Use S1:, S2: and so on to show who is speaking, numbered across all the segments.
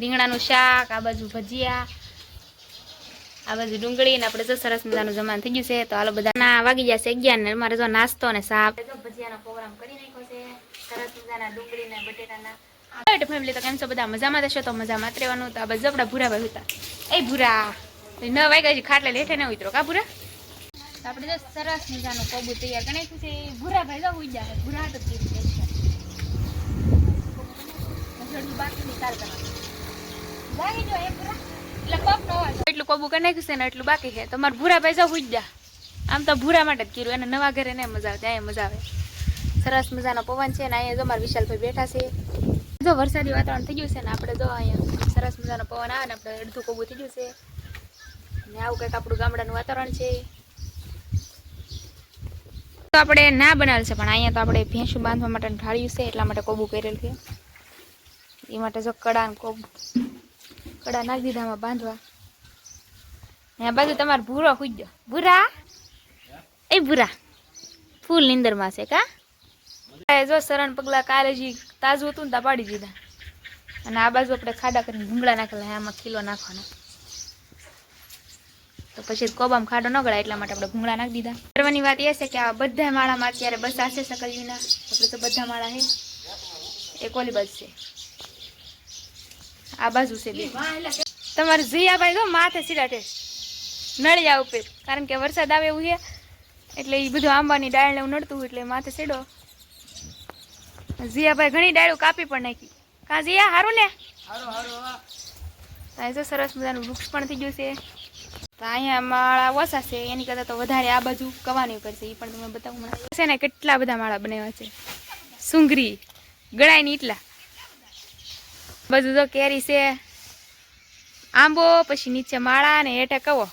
S1: રીંગણાનું શાક આ બાજુ ભજીયા આ બાજુ ડુંગળી ને આપણે જો સરસ મજાનું જમાન થઈ ગયું છે. તો હાલો બધા ના વાગી જશે અગિયાર ને મારે જો નાસ્તો ને સાપ ભજીયાનો પ્રોગ્રામ કરી નાખ્યો છે. સરસ મજાના ડુંગળી ને બટેટાના. હાલો ફેમિલી તો કેમ છો? બધા મજામાં થશો તો મજામાં જ રહેવાનું. તો આ આપણા ભૂરાભાઈ હતા. એ ભૂરા. ન વાગ્યા છે ખાટલે લેઠે ન ઉતરો. કા ભૂરા? તો આપણે જો સરસ મજાનું કોબુ તૈયાર કરી નાખ્યું છે. ભૂરા ભાઈ ઉઈ જાય ભૂરા તો એટલે કોબુ કરી નાખ્યું છે ને એટલું બાકી છે. તમારે ભૂરા પૈસા જા આમ તો ભૂરા માટે જ કર્યું. એને નવા ઘરે ને મજા આવે ત્યાં મજા આવે. સરસ મજાનો પવન છે ને અહીંયા જો મારા વિશાલભાઈ બેઠા છે. જો વરસાદી વાતાવરણ થઈ ગયું છે ને આપણે જો અહીંયા સરસ મજાનો પવન આવે ને આપણે અડધું કોબુ થઈ ગયું છે. ને આવું કંઈક આપણું ગામડાનું વાતાવરણ છે. તો આપણે ના બનાવેલ છે, પણ અહીંયા તો આપણે ભેંસું બાંધવા માટે ઢાળ્યું છે, એટલા માટે કોબું કરેલ છે. એ માટે જો કડા કોબ કડા નાખી દીધા આમાં બાંધવા. ને બાજુ તમારે ભૂરો ખુજ્જો ભૂરા? એ ભૂરા. ફૂલ નીંદરમાં છે કા? જો શરણ પગલા કાલે જે તાજું હતું ને તા પાડી દીધા. અને આ બાજુ આપણે ખાડા કરીને ભૂંગળા નાખેલા આમાં ખીલો નાખવાનો. તો પછી કોબામાં ખાડો ન ગળાય એટલા માટે આપણે ભૂંગળા નાખી દીધા. કરવાની વાત એ છે કે આ બધા માળામાં અત્યારે બસ આશે સકલવીના આપણે તો બધા માળા છે એક ઓલી બસ છે. આ બાજુ છે બે. તમારે જીયાભાઈ તો માથે સીડાટે નળિયા ઉપર. કારણ કે વરસાદ આવે એવું છે. એટલે એ બધું આંબાની ડાળ એવું નડતું એટલે માથે સીડો જીયાભાઈ ઘણી ડાળું કાપી પણ નાખી. કા જીયા સારું ને? અહીં તો સરસ મજાનું વૃક્ષ પણ થઈ ગયું છે. તો અહીંયા માળા ઓછા છે. એની કરતાં તો વધારે આ બાજુ કવાની ઉપર છે એ પણ તમે બતાવું હમણાં છે ને કેટલા બધા માળા બનાવ્યા છે? સુંગરી ગળાય ને એટલા બધું તો કેરી છે. આંબો પછી નીચે માળા ને એટે કવો.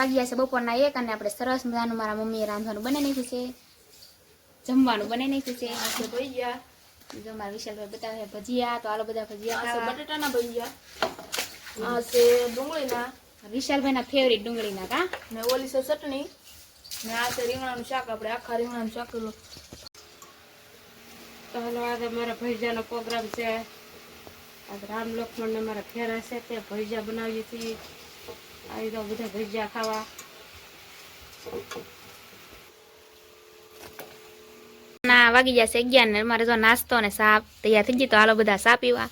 S1: વાગ્યા છે બપોરના એક અને આપણે સરસ મજાનું મારા મમ્મીએ રાંધવાનું બને નાખ્યું છે. જમવાનું બને નાખ્યું છે.
S2: ભજીયા
S1: જો મારા વિશાલભાઈ બતાવે ભજીયા તો આલો બધા ભજીયા ખાવા.
S2: બટેટાના ભજીયા આ છે ડુંગળીના.
S1: વિશાલભાઈના ફેવરિટ ડુંગળીના કા?
S2: ને ઓલી છે ચટણી. ને આ છે રીંગણાનું શાક આપણે આખા રીંગણાનું શાક કર્યું.
S3: તો હાલો આજે મારા ભૈજાનો પ્રોગ્રામ છે. આજે રામ લક્ષ્મણ ને મારા ફેરા છે તે ભૈજા બનાવીએ છીએ. આવી તો બધા ભૈજા ખાવા.
S1: ના, વાગી જશે અગિયાર ને મારે જો નાસ્તો ને સાપ તૈયાર થઈ ગઈ તો હાલો બધા સા પીવા.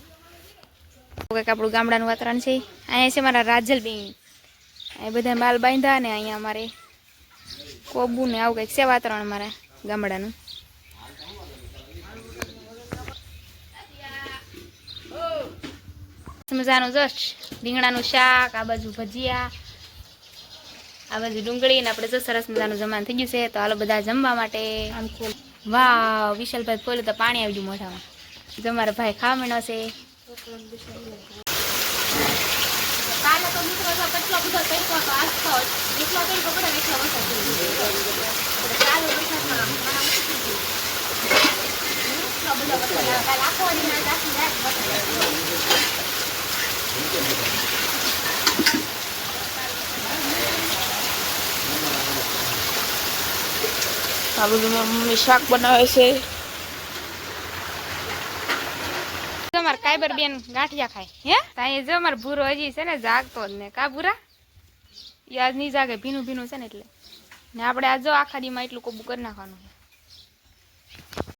S1: કંઈક આપણું ગામડાનું વાતાવરણ છે. અહીંયા છે મારા રાજલબેન. અહીં બધા માલ બાંધ્યા ને અહીંયા અમારે કોબુ ને આવું કંઈક છે વાતાવરણ મારા ગામડાનું. મજાનું જશ રીંગણાનું શાક, આ બાજુ ભજીયા, આ બાજુ ડુંગળી ને આપણે જો સરસ મજાનું જમાન થઈ ગયું છે. તો હાલો બધા જમવા માટે. વાહ વિશાલભાઈ ફોલું તો પાણી આવી ગયું મોઢામાં તમારા ભાઈ ખાવા માંડ્યો છે. કાલે તો મિત્રો કેટલો બધો.
S2: આ બધું બનાવે છે.
S1: જો મારા કાયબર બેન ગાંઠિયા ખાય, હે? તાઈ જો મારે ભૂરો હજી છે ને જાગતો ને. કા ભૂરા? આજ નહીં જાગે, ભીનું ભીનું છે ને એટલે. ને આપણે આખા દીમાં એટલું કોબું કરી નાખવાનું